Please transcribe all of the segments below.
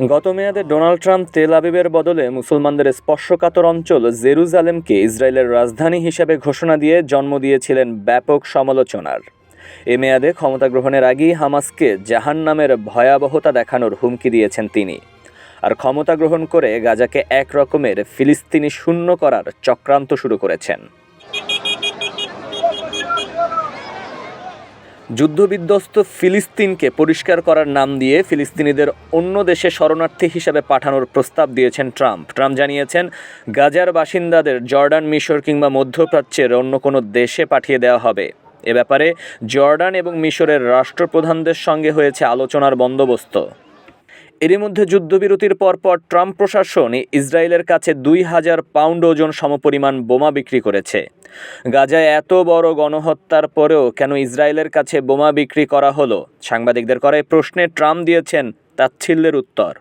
গত মেয়াদে Donald Trump তেল আবিবের বদলে মুসলমানদের স্পর্শকাতর অঞ্চল জেরুজালেমকে ইসরায়েলের রাজধানী হিসেবে ঘোষণা দিয়ে জন্ম দিয়েছিলেন ব্যাপক সমালোচনার। এ মেয়াদে ক্ষমতা গ্রহণের আগেই হামাসকে জাহান নামের ভয়াবহতা দেখানোর হুমকি দিয়েছেন তিনি। আর ক্ষমতা গ্রহণ করে গাজাকে এক রকমের ফিলিস্তিনি শূন্য করার চক্রান্ত শুরু করেছেন। যুদ্ধবিধ্বস্ত ফিলিস্তিনকে পরিষ্কার করার নাম দিয়ে ফিলিস্তিনিদের অন্য দেশে শরণার্থী হিসেবে পাঠানোর প্রস্তাব দিয়েছেন ট্রাম্প। ট্রাম্প জানিয়েছেন, গাজার বাসিন্দাদের জর্ডান, মিশর কিংবা মধ্যপ্রাচ্যের অন্য কোনো দেশে পাঠিয়ে দেওয়া হবে। এ ব্যাপারে জর্ডান এবং মিশরের রাষ্ট্রপ্রধানদের সঙ্গে হয়েছে আলোচনার বন্দোবস্ত। এরই মধ্যে যুদ্ধবিরতির পরপর ট্রাম্প প্রশাসন ইসরায়েলের কাছে দুই হাজার পাউন্ড ওজন সমপরিমাণ বোমা বিক্রি করেছে। গাজায় এত বড় গণহত্যার পরেও কেন ইসরায়েলের কাছে বোমা বিক্রি করা হলো? সাংবাদিকদের করায় প্রশ্নে ট্রাম্প দিয়েছেন তাচ্ছিল্যের উত্তর।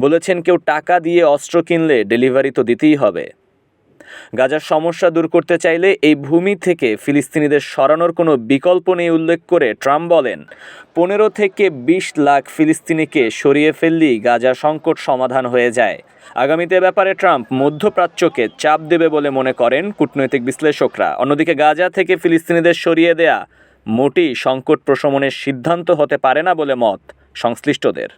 বলেছেন কেউ টাকা দিয়ে অস্ত্র কিনলে ডেলিভারি তো দিতেই হবে। গাজার সমস্যা দূর করতে চাইলে এই ভূমি থেকে ফিলিস্তিনিদের সরানোর কোনো বিকল্প নেই উল্লেখ করে ট্রাম্প বলেন। পনেরো থেকে বিশ লাখ ফিলিস্তিনিকে সরিয়ে ফেললেই গাজা সংকট সমাধান হয়ে যায়। আগামীতে ব্যাপারে ট্রাম্প মধ্যপ্রাচ্যকে চাপ দেবে বলে মনে করেন কূটনৈতিক বিশ্লেষকরা। অন্যদিকে গাজা থেকে ফিলিস্তিনিদের সরিয়ে দেয়া মোটেই সংকট প্রশমনের সিদ্ধান্ত হতে পারে না বলে মত সংশ্লিষ্টদের।